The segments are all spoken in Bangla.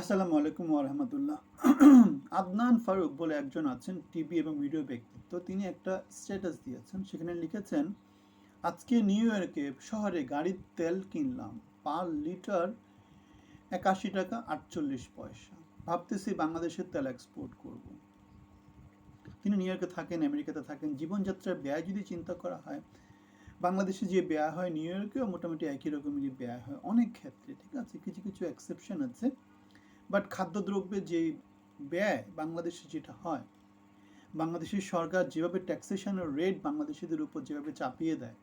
আসসালামু আলাইকুম ওরহামতুল্লাহ আদনান ফারুক বলে একজন আছেন, টিভি এবং ভিডিও ব্যক্তিত্ব। তিনি একটা স্ট্যাটাস দিয়েছেন, সেখানে লিখেছেন, আজকে নিউ ইয়র্কে শহরে গাড়ির তেল কিনলাম, পার লিটার একাশি টাকা আটচল্লিশ পয়সা। ভাবতেছি বাংলাদেশের তেল এক্সপোর্ট করব। তিনি নিউ ইয়র্কে থাকেন, আমেরিকাতে থাকেন। জীবনযাত্রার ব্যয় যদি চিন্তা করা হয়, বাংলাদেশে যে ব্যয় হয় নিউ ইয়র্কেও মোটামুটি একই রকমেরই ব্যয় হয়, অনেক ক্ষেত্রে। ঠিক আছে, কিছু কিছু এক্সেপশন আছে। বাট খাদ্যদ্রব্যের যে ব্যয় বাংলাদেশে যেটা হয়, বাংলাদেশের সরকার যেভাবে ট্যাক্সেশনের রেট বাংলাদেশিদের উপর যেভাবে চাপিয়ে দেয়,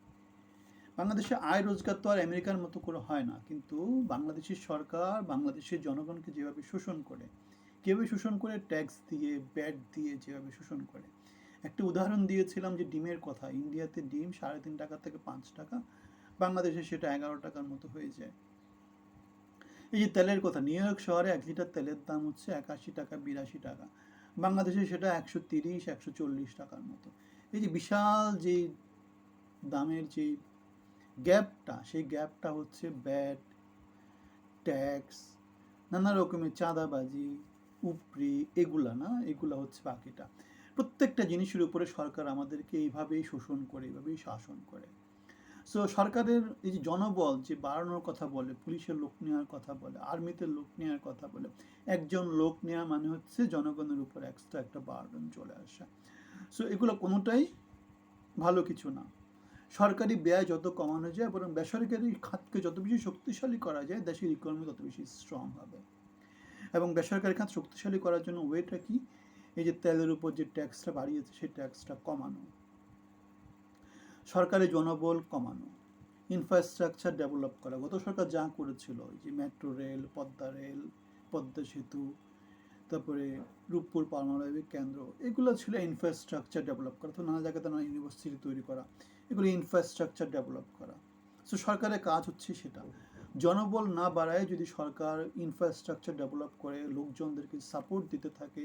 বাংলাদেশে আয় রোজগার তো আর আমেরিকার মতো করে হয় না, কিন্তু বাংলাদেশের সরকার বাংলাদেশের জনগণকে যেভাবে শোষণ করে কীভাবে শোষণ করে ট্যাক্স দিয়ে ব্যাট দিয়ে যেভাবে শোষণ করে। একটা উদাহরণ দিয়েছিলাম যে ডিমের কথা, ইন্ডিয়াতে ডিম সাড়ে তিন টাকা থেকে পাঁচ টাকা, বাংলাদেশে সেটা এগারো টাকার মতো হয়ে যায়। এই যে তেলের কথা, নিউ ইয়র্ক শহরে এক লিটার তেলের দাম হচ্ছে একাশি টাকা, বিরাশি টাকা। বাংলাদেশে সেটা একশো তিরিশ, একশো চল্লিশ টাকার মতো। এই যে বিশাল যে দামের যে গ্যাপটা, সেই গ্যাপটা হচ্ছে ব্যাট, ট্যাক্স, নানা রকমের চাঁদাবাজি, উপরি, এগুলা না? এগুলা হচ্ছে বাকিটা। প্রত্যেকটা জিনিসের উপরে সরকার আমাদেরকে এইভাবেই শোষণ করে, এইভাবেই শাসন করে। সো সরকারের এই যে জনবল যে বাড়ানোর কথা বলে, পুলিশের লোক নেওয়ার কথা বলে, আর্মিতে লোক নেওয়ার কথা বলে, একজন লোক নেওয়া মানে হচ্ছে জনগণের উপর এক্সট্রা একটা বার্ডন চলে আসা। সো এগুলো কোনোটাই ভালো কিছু না। সরকারি ব্যয় যত কমানো যায়, বরং বেসরকারি খাতকে যত বেশি শক্তিশালী করা যায়, দেশের ইকোনমি তত বেশি স্ট্রং হবে। এবং বেসরকারি খাত শক্তিশালী করার জন্য ওয়েটা কি? এই যে তেলের উপর যে ট্যাক্সটা বাড়িয়েছে, সেই ট্যাক্সটা কমানো। সরকারি জনবল কমানো ইনফ্রাস্ট্রাকচার ডেভেলপ করা। গত সরকার যা করেছিল যে metro rail Padma rail Padma সেতু, তারপরে রূপপুর পারমাণবিক কেন্দ্র, এগুলো ছিল ইনফ্রাস্ট্রাকচার ডেভেলপ করা। তো নানা জায়গাতে নানা ইউনিভার্সিটি তৈরি করা, এগুলো ইনফ্রাস্ট্রাকচার ডেভেলপ করা। সো সরকারের কাজ হচ্ছে সেটা। জনবল না বাড়ায় যদি সরকার ইনফ্রাস্ট্রাকচার ডেভেলপ করে, লোকজনদেরকে সাপোর্ট দিতে থাকে,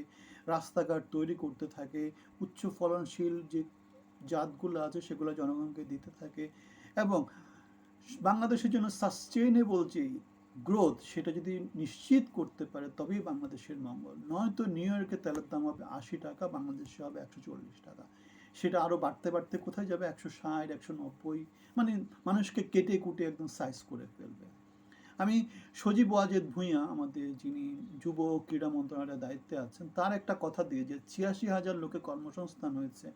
রাস্তাঘাট তৈরি করতে থাকে, উচ্চ ফলনশীল যে জাতগুলো আছে, সেগুলো জনগণকে দিতে থাকে। এবং বাংলাদেশের জন্য সাস্টেইনেবল যে গ্রোথ সেটা যদি নিশ্চিত করতে পারে, তবেই বাংলাদেশের মঙ্গল। নয়তো নিউ ইয়র্কে তেলের দাম হবে আশি টাকা, বাংলাদেশে হবে একশো চল্লিশ টাকা। সেটা আরও বাড়তে বাড়তে কোথায় যাবে? একশো ষাট, একশো নব্বই মানে মানুষকে কেটে কুটে একদম সাইজ করে ফেলবে। আমি সজীব ওয়াজেদ ভূঁইয়া আমাদের যিনি যুব ক্রীড়া মন্ত্রণালয়ের দায়িত্বে আছেন, তার একটা কথা দিয়ে যে ছিয়াশি হাজার লোকে কর্মসংস্থান হয়েছে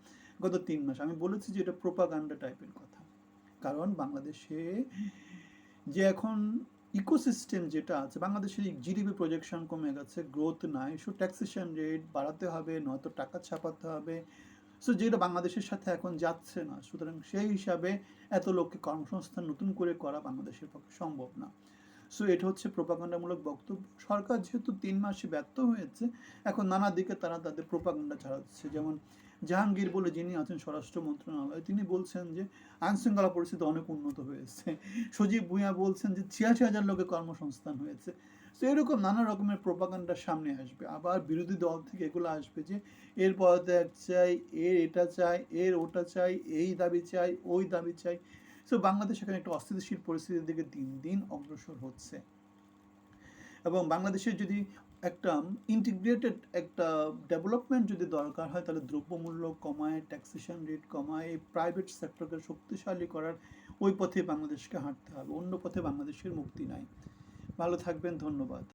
গত তিন মাস। আমি বলেছি যে এটা প্রোপাগান্ডা টাইপের কথা। কারণ বাংলাদেশে যে এখন ইকোসিস্টেম যেটা আছে, বাংলাদেশের জিডিপি প্রজেকশন কমে গেছে গ্রোথ নাই সো ট্যাক্সেশন রেট বাড়াতে হবে, নয়তো টাকা ছাপাতে হবে। সো যেটা বাংলাদেশের সাথে এখন যাচ্ছে না, সুতরাং সেই হিসাবে এত লোককে কর্মসংস্থান নতুন করে করা বাংলাদেশের পক্ষে সম্ভব না। সো এটা হচ্ছে প্রোপাগান্ডামূলক বক্তব্য। সরকার যেহেতু তিন মাসে ব্যর্থ হয়েছে, এখন নানা দিকে তারা তাদের প্রোপাগান্ডা ছাড়াচ্ছে। যেমন জাহাঙ্গীর বলে যিনি আছেন স্বরাষ্ট্র মন্ত্রণালয়, তিনি বলছেন যে আইন শৃঙ্খলা পরিস্থিতি অনেক উন্নত হয়েছে। সজীব ভূঁইয়া বলছেন যে ছিয়াশি হাজার লোকের কর্মসংস্থান হয়েছে। তো এরকম নানা রকমের প্রোপাগান্ডা সামনে আসবে। আবার বিরোধী দল থেকে এগুলো আসবে যে এর পদত্যাগ চাই, এর এটা চাই, এর ওটা চাই, এই দাবি চাই, ওই দাবি চাই। সো বাংলাদেশ এখানে একটা অস্থিতিশীল পরিস্থিতির দিকে দিন দিন অগ্রসর হচ্ছে। এবং বাংলাদেশের যদি একটা ইন্টিগ্রেটেড একটা ডেভেলপমেন্ট যদি দরকার হয়, তাহলে দ্রব্যমূল্য কমায় ট্যাক্সেশন রেট কমায় প্রাইভেট সেক্টরকে শক্তিশালী করার ওই পথে বাংলাদেশকে হাঁটতে হবে। অন্য পথে বাংলাদেশের মুক্তি নাই। ভালো থাকবেন, ধন্যবাদ।